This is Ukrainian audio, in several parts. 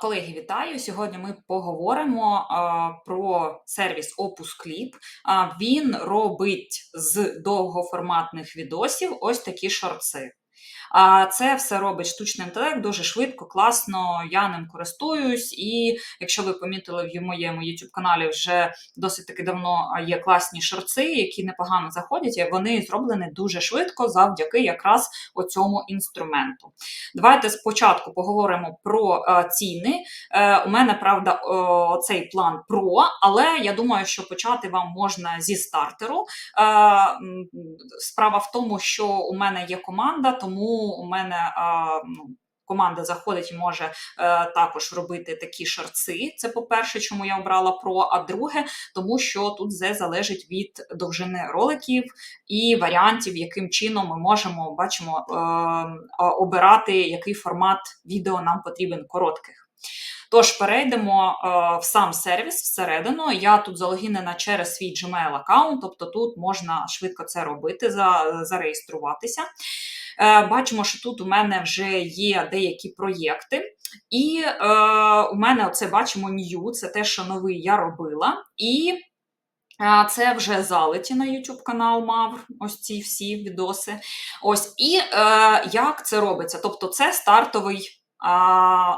Колеги, вітаю! Сьогодні ми поговоримо про сервіс Opus Clip. Він робить з довгоформатних відосів ось такі шорти. А це все робить штучний інтелект дуже швидко, класно. Я ним користуюсь. І якщо ви помітили в моєму youtube каналі вже досить таки давно є класні шорти, які непогано заходять, і вони зроблені дуже швидко завдяки якраз оцьому інструменту. Давайте спочатку поговоримо про ціни. Е, у мене правда цей план про, але я думаю, що почати вам можна зі стартеру. Е, справа в тому, що у мене є команда, тому у мене ну, команда заходить і може е, також робити такі шарци. Це по-перше, чому я обрала про. А друге, тому що тут все залежить від довжини роликів і варіантів, яким чином ми можемо бачимо е, обирати, який формат відео нам потрібен коротких. Тож перейдемо е, в сам сервіс всередину. Я тут залогінена через свій Gmail аккаунт, тобто тут можна швидко це робити, за, зареєструватися. Е, бачимо, що тут у мене вже є деякі проєкти. І е, у мене оце бачимо new, це те, що новий я робила. І е, це вже залеті на YouTube канал мав ось ці всі відоси. Ось, І е, як це робиться? Тобто, це стартовий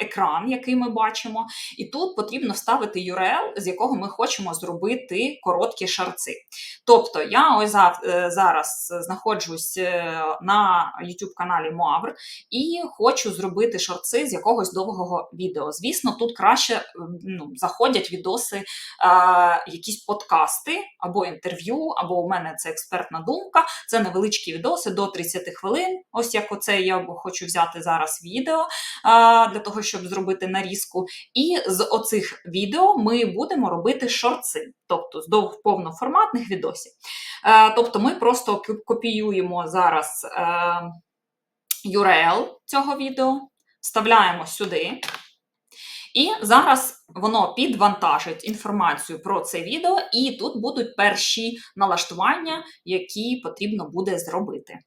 екран, який ми бачимо, і тут потрібно вставити URL, з якого ми хочемо зробити короткі шарци. Тобто, я ось е, зараз знаходжусь е, на YouTube каналі Мавр і хочу зробити шарци з якогось довгого відео. Звісно, тут краще ну, заходять відоси, а, якісь подкасти або інтерв'ю, або у мене це експертна думка. Це невеличкі відоси до 30 хвилин. Ось як оце я хочу взяти зараз відео для того, щоб зробити нарізку. І з оцих відео ми будемо робити шорти, тобто з повноформатних відосів. Е, тобто ми просто копіюємо зараз URL е, цього відео, вставляємо сюди. І зараз воно підвантажить інформацію про це відео, і тут будуть перші налаштування, які потрібно буде зробити.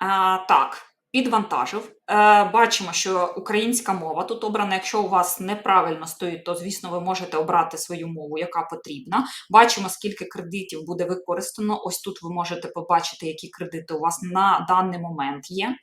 А, Так, підвантажив. Е, бачимо, що українська мова тут обрана. Якщо у вас неправильно стоїть, то звісно ви можете обрати свою мову, яка потрібна. Бачимо, скільки кредитів буде використано. Ось тут ви можете побачити, які кредити у вас на даний момент є.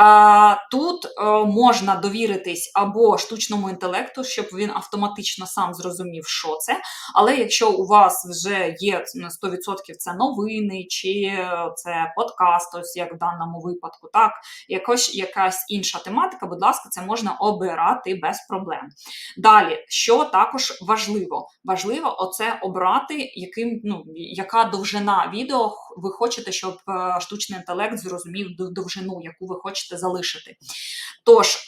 Е, тут е, можна довіритись або штучному інтелекту, щоб він автоматично сам зрозумів, що це. Але якщо у вас вже є на 100% це новини, чи це подкаст, ось як в даному випадку, так, якось якась якась інша тематика, будь ласка, це можна обирати без проблем. Далі, що також важливо, важливо оце обрати, яким, ну, яка довжина відео ви хочете, щоб е, штучний інтелект зрозумів довжину, яку ви хочете залишити. Тож, е,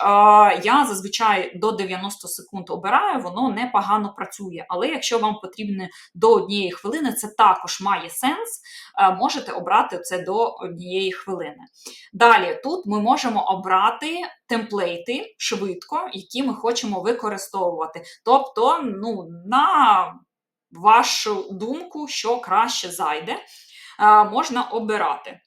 я зазвичай до 90 секунд обираю, воно непогано працює. Але якщо вам потрібно до однієї хвилини, це також має сенс, е, можете обрати це до однієї хвилини. Далі, тут ми можемо обрати темплейти швидко, які ми хочемо використовувати. Тобто, ну, на вашу думку, що краще зайде, можна обирати.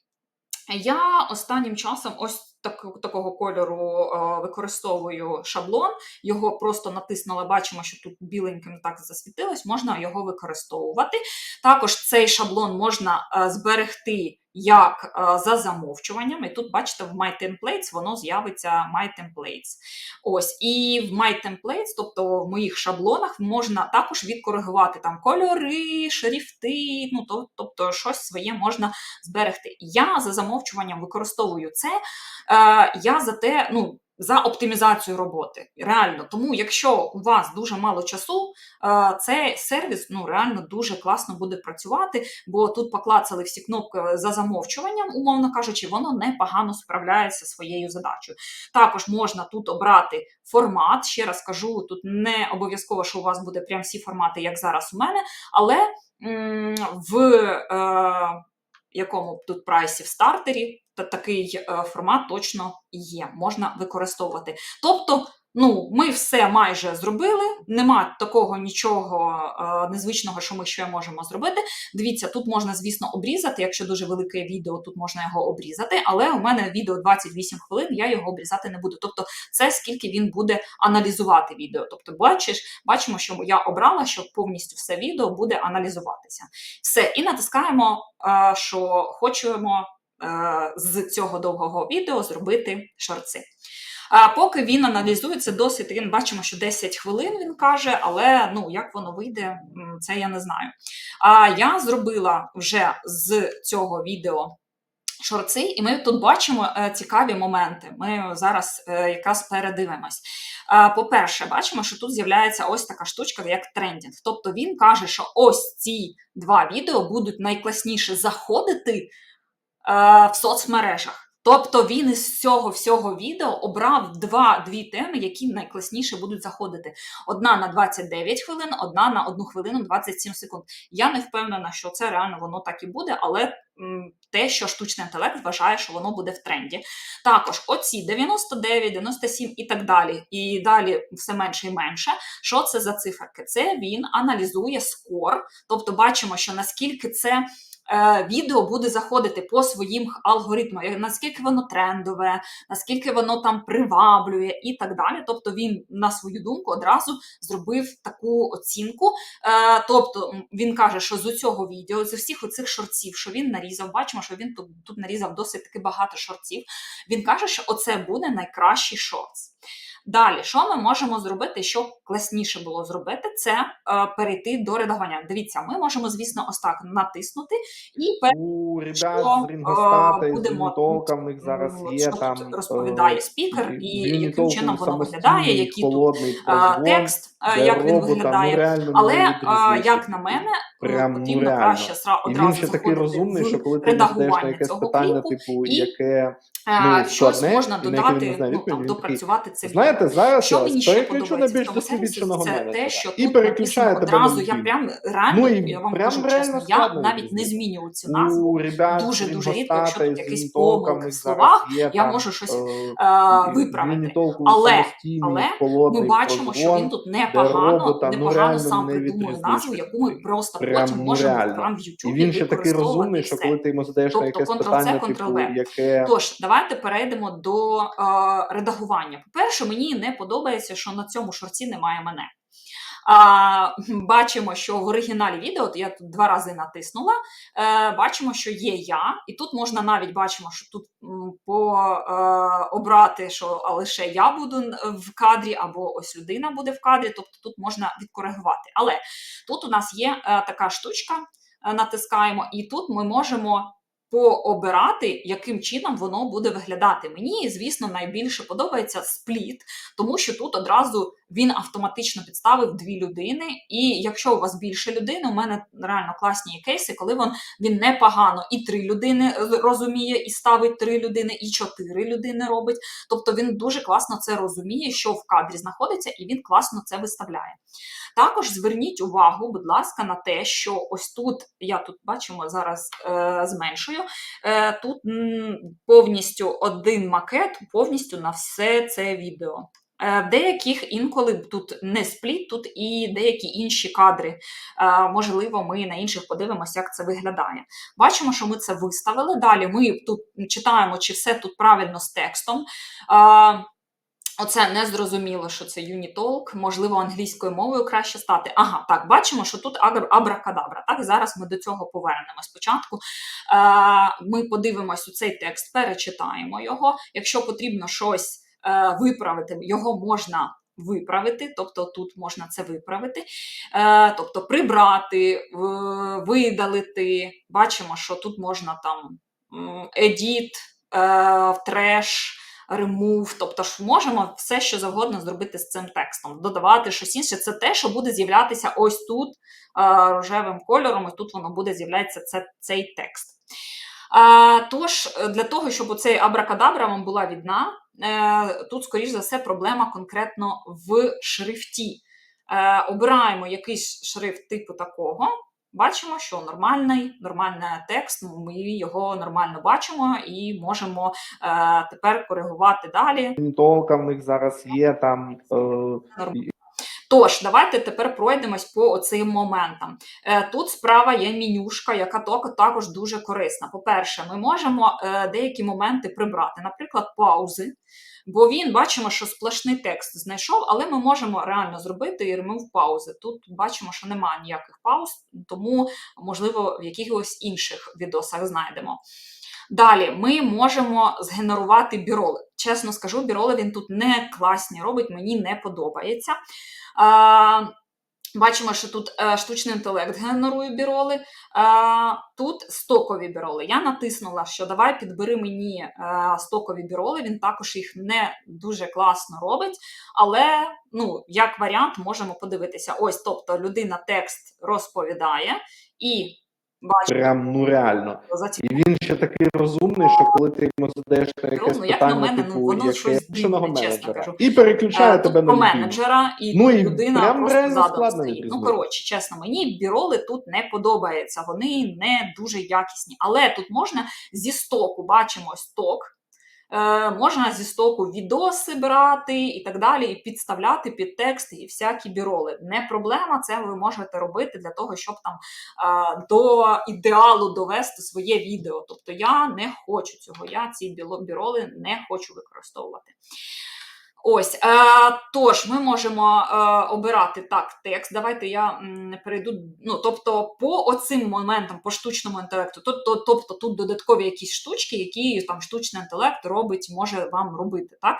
Я останнім часом ось так, такого кольору використовую шаблон, його просто натиснули, бачимо, що тут біленьким так засвітилось, можна його використовувати. Також цей шаблон можна зберегти як е, за замовчуванням. І тут, бачите, в My Templates воно з'явиться My Templates. Ось, І в My Templates, тобто в моїх шаблонах, можна також відкоригувати там кольори, шрифти, ну, тобто щось своє можна зберегти. Я за замовчуванням використовую це. Е, Я за те, ну, за оптимізацію роботи. Реально, тому якщо у вас дуже мало часу, е, цей сервіс ну реально дуже класно буде працювати, бо тут поклацали всі кнопки за замовчуванням, умовно кажучи, воно непогано справляється своєю задачею. Також можна тут обрати формат. Ще раз кажу, тут не обов'язково, що у вас буде прям всі формати, як зараз у мене, але в е, якому тут прайсі в стартері, та такий е, формат точно є, можна використовувати. Тобто, Ну, ми все майже зробили. Нема такого нічого е, незвичного, що ми ще можемо зробити. Дивіться, тут можна, звісно, обрізати. Якщо дуже велике відео, тут можна його обрізати. Але у мене відео 28 хвилин, я його обрізати не буду. Тобто, це скільки він буде аналізувати відео. Тобто, бачиш, бачимо, що я обрала, що повністю все відео буде аналізуватися. Все, і натискаємо, е, що хочемо з цього довгого відео зробити шорти. А поки він аналізується досить, він бачимо, що 10 хвилин він каже, але ну як воно вийде, це я не знаю. А я зробила вже з цього відео. Шорти, і ми тут бачимо е, цікаві моменти. Ми зараз е, якраз передивимось. Е, по-перше, бачимо, що тут з'являється ось така штучка, як трендінг. Тобто він каже, що ось ці два відео будуть найкласніше заходити е, в соцмережах. Тобто він із цього всього відео обрав два, дві теми, які найкласніше будуть заходити. Одна на 29 хвилин, одна на 1 хвилину 27 секунд. Я не впевнена, що це реально воно так і буде, але те, що штучний інтелект вважає, що воно буде в тренді. Також оці 99, 97 і так далі, і далі все менше і менше. Що це за циферки? Це він аналізує скор, тобто бачимо, що наскільки це е, відео буде заходити по своїм алгоритмам, наскільки воно трендове, наскільки воно там приваблює і так далі. Тобто він на свою думку одразу зробив таку оцінку. Е, тобто він каже, що з цього відео, з усіх оцих шортів, що він нарізав, бачимо, що він тут, тут нарізав досить таки багато шортів. Він каже, що оце буде найкращий шортс. Далі, що ми можемо зробити, щоб класніше було зробити, це е, перейти до редагування. Дивіться, ми можемо, звісно, ось так натиснути і пер- У ребят що, з Рінгостата е, з в них зараз є що там розповідає е, спікер, і яким чином воно виглядає, який тут е, текст, е, де як він робота, виглядає. Ну, реально Але не е, як на мене, е, Прям, ну, потрібно реально. краще І одразу він ще такий розумний, що коли ти йому задаєш на якесь питання, кліпу, типу, і яке Е, ну, щось складне, можна не додати, знає ну там він допрацювати це. Знаєте, зараз Що мені ще переключу на більш досвідченого це менеджера. те, що і переключає тебе одразу. Я прям реально, Ну, і я вам прям кажу чесно, я навіть не змінюю цю назву. Дуже дуже рідко, якщо тут в помилки в словах, я можу щось е, виправити. Але- але Ми бачимо, що він тут де непогано, робота, ну, непогано реально сам не придумує назву, яку ми просто Прям, потім ну, можемо реально. прям в І він ще такий розумний, що коли ти йому задаєш на Тобто якесь Ctrl-C, питання, типу, яке Тож, давайте перейдемо до е, редагування. По-перше, мені не подобається, що на цьому шорці немає мене. А, бачимо, що в оригіналі відео, от я тут два рази натиснула, е, бачимо, що є я, і тут можна навіть бачимо, що тут по, е, обрати, що лише я буду в кадрі, або ось людина буде в кадрі, тобто тут можна відкоригувати. Але тут у нас є е, така штучка, е, натискаємо, і тут ми можемо пообирати, яким чином воно буде виглядати. Мені, звісно, найбільше подобається спліт, тому що тут одразу він автоматично підставив дві людини. І якщо у вас більше людини, у мене реально класні кейси, коли він, він непогано і три людини розуміє, і ставить три людини, і чотири людини робить. Тобто він дуже класно це розуміє, що в кадрі знаходиться, і він класно це виставляє. Також зверніть увагу, будь ласка, на те, що ось тут я тут бачимо зараз е, зменшую. Е, тут м, повністю один макет, повністю на все це відео. Е, В деяких інколи тут не спліт, тут і деякі інші кадри. Е, Можливо, ми на інших подивимося, як це виглядає. Бачимо, що ми це виставили. Далі ми тут читаємо, чи все тут правильно з текстом. Е, Оце не зрозуміло, що це Unitalk, можливо, англійською мовою краще стати. Ага, так, бачимо, що тут абракадабра. Так, зараз ми до цього повернемо. Спочатку ми подивимось у цей текст, перечитаємо його. Якщо потрібно щось виправити, його можна виправити, тобто тут можна це виправити, е, тобто прибрати, видалити. Бачимо, що тут можна там edit, е, треш remove, тобто ж можемо все, що завгодно зробити з цим текстом, додавати щось інше. Це те, що буде з'являтися ось тут е, рожевим кольором, і тут воно буде з'являтися це, цей текст. А, тож, е, для того, щоб оцей абракадабра вам була відна, е, тут, скоріш за все, проблема конкретно в шрифті. Е, обираємо якийсь шрифт типу такого. Бачимо, що нормальний, нормальний текст, ми його нормально бачимо і можемо е, тепер коригувати далі. Толка в них зараз є там. Е, Тож, давайте тепер пройдемось по оцим моментам. Е, Тут справа є менюшка, яка також дуже корисна. По-перше, ми можемо е, деякі моменти прибрати, наприклад, паузи. Бо він бачимо, що сплошний текст знайшов, але ми можемо реально зробити і ремив паузи. Тут бачимо, що немає ніяких пауз, тому можливо в якихось інших відосах знайдемо. Далі ми можемо згенерувати біроли. Чесно скажу, біроли він тут не класні робить, мені не подобається. Бачимо, що тут е, штучний інтелект генерує біроли. Тут стокові біроли. Я натиснула, що давай підбери мені е, стокові біроли. Він також їх не дуже класно робить, але ну, як варіант можемо подивитися. Ось, тобто, людина текст розповідає і бачимо прям ну реально. І він ще такий розумний, що коли ти йому задаєш на якесь Ну, як на питання, мене, ну, типу, воно як щось дивне, чесно менеджера, кажу. і переключає Е, тебе тут про на людину. менеджера, і Ну, і людина прям просто реально задом складно стоїть. Ну, відрізнити. коротше, чесно, мені біроли тут не подобаються, вони не дуже якісні. Але тут можна зі стоку, бачимо сток, е, можна зі стоку відоси брати і так далі, і підставляти під текст і всякі біроли. Не проблема, це ви можете робити для того, щоб там е, до ідеалу довести своє відео. Тобто я не хочу цього, я ці біроли не хочу використовувати. Ось, е, тож ми можемо е, обирати так текст. Давайте я м, перейду. Ну, тобто, по оцим моментам, по штучному інтелекту, тобто, тобто тут додаткові якісь штучки, які там штучний інтелект робить, може вам робити. Так?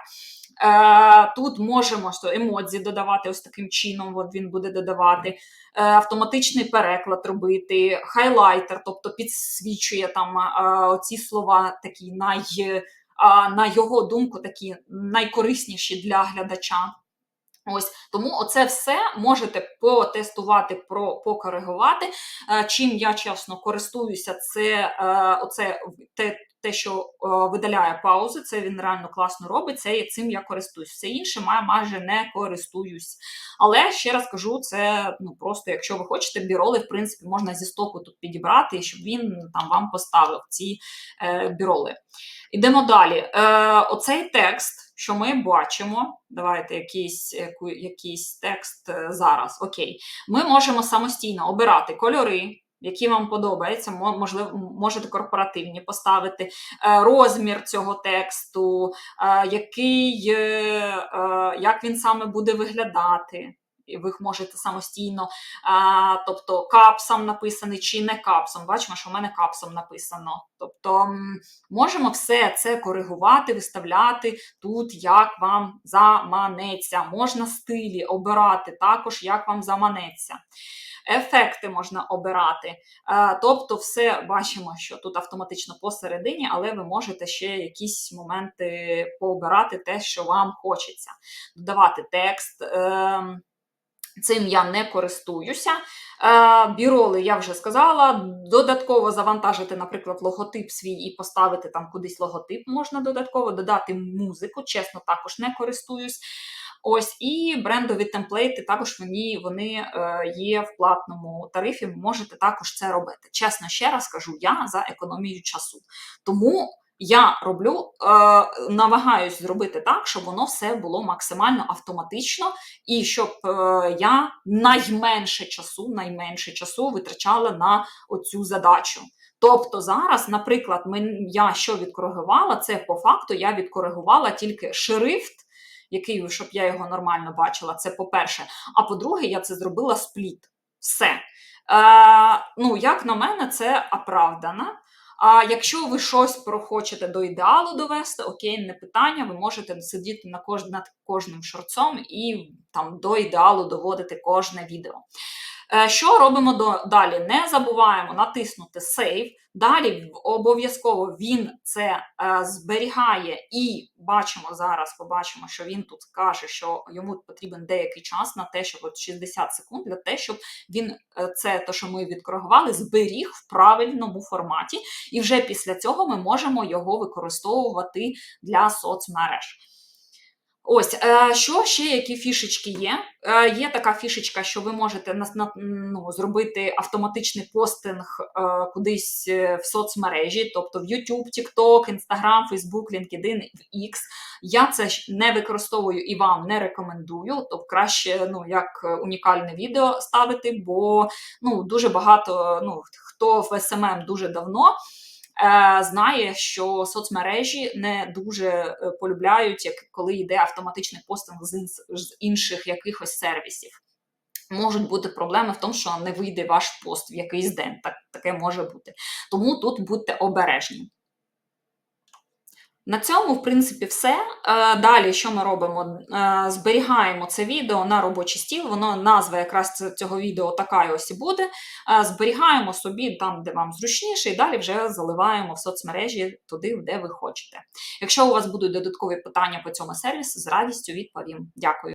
Е, тут можемо що, емодзі додавати ось таким чином, от він буде додавати, е, автоматичний переклад робити, хайлайтер, тобто підсвічує там е, оці слова такі най на його думку, такі найкорисніші для глядача. Ось тому оце все можете потестувати, про покоригувати. Е, Чим я чесно користуюся, це е, оце те, те, що е, видаляє паузи. Це він реально класно робить. Це цим я користуюсь. Все інше май- майже не користуюсь. Але ще раз кажу, це ну просто, якщо ви хочете, біроли, в принципі, можна зі стоку тут підібрати, щоб він там вам поставив ці е, біроли. Ідемо далі. Е, оцей текст, що ми бачимо, давайте якийсь, якийсь текст е, зараз. Окей. Ми можемо самостійно обирати кольори, які вам подобаються, можливо, можете корпоративні поставити, е, розмір цього тексту, е, який, е, е, як він саме буде виглядати. Ви їх можете самостійно, а, тобто капсом написаний чи не капсом. Бачимо, що в мене капсом написано. Тобто можемо все це коригувати, виставляти тут, як вам заманеться. Можна стилі обирати також, як вам заманеться. Ефекти можна обирати. Тобто, все бачимо, що тут автоматично посередині, але ви можете ще якісь моменти пообирати те, що вам хочеться. Додавати текст. Цим я не користуюся. Е, Біроли я вже сказала. Додатково завантажити, наприклад, логотип свій і поставити там кудись логотип можна додатково, додати музику, чесно, також не користуюсь. Ось і брендові темплейти також вони, вони е, є в платному тарифі. Можете також це робити. Чесно, ще раз кажу, я за економію часу. Тому я роблю, е, намагаюсь зробити так, щоб воно все було максимально автоматично і щоб е, я найменше часу, найменше часу витрачала на оцю задачу. Тобто зараз, наприклад, мен- я що відкоригувала, це по факту я відкоригувала тільки шрифт, який, щоб я його нормально бачила, це по-перше. А по-друге, я це зробила спліт. Все. Е, ну, як на мене, це оправдано. А якщо ви щось прохочете до ідеалу довести, окей, не питання, ви можете сидіти на кож... над кожним шорцом і там до ідеалу доводити кожне відео. Е, Що робимо далі? Не забуваємо натиснути Save. Далі обов'язково він це е, зберігає і бачимо зараз, побачимо, що він тут каже, що йому потрібен деякий час на те, щоб от 60 секунд для те, щоб він е, це, те, що ми відкоригували, зберіг в правильному форматі. І вже після цього ми можемо його використовувати для соцмереж. Ось, е, що ще які фішечки є? Е, є така фішечка, що ви можете ну, зробити автоматичний постинг е, кудись в соцмережі, тобто в YouTube, TikTok, Instagram, Facebook, LinkedIn, в X. Я це не використовую і вам не рекомендую. Тобто краще ну, як унікальне відео ставити, бо ну, дуже багато ну, хто в SMM дуже давно. Е, Знає, що соцмережі не дуже е, полюбляють, як коли йде автоматичний постинг з інших якихось сервісів. Можуть бути проблеми в тому, що не вийде ваш пост в якийсь день. Так, таке може бути. Тому тут будьте обережні. На цьому, в принципі, все. Е, Далі, що ми робимо? Е, Зберігаємо це відео на робочий стіл. Воно назва якраз цього відео така ось і буде. Е, Зберігаємо собі там, де вам зручніше, і далі вже заливаємо в соцмережі туди, де ви хочете. Якщо у вас будуть додаткові питання по цьому сервісу, з радістю відповім. Дякую.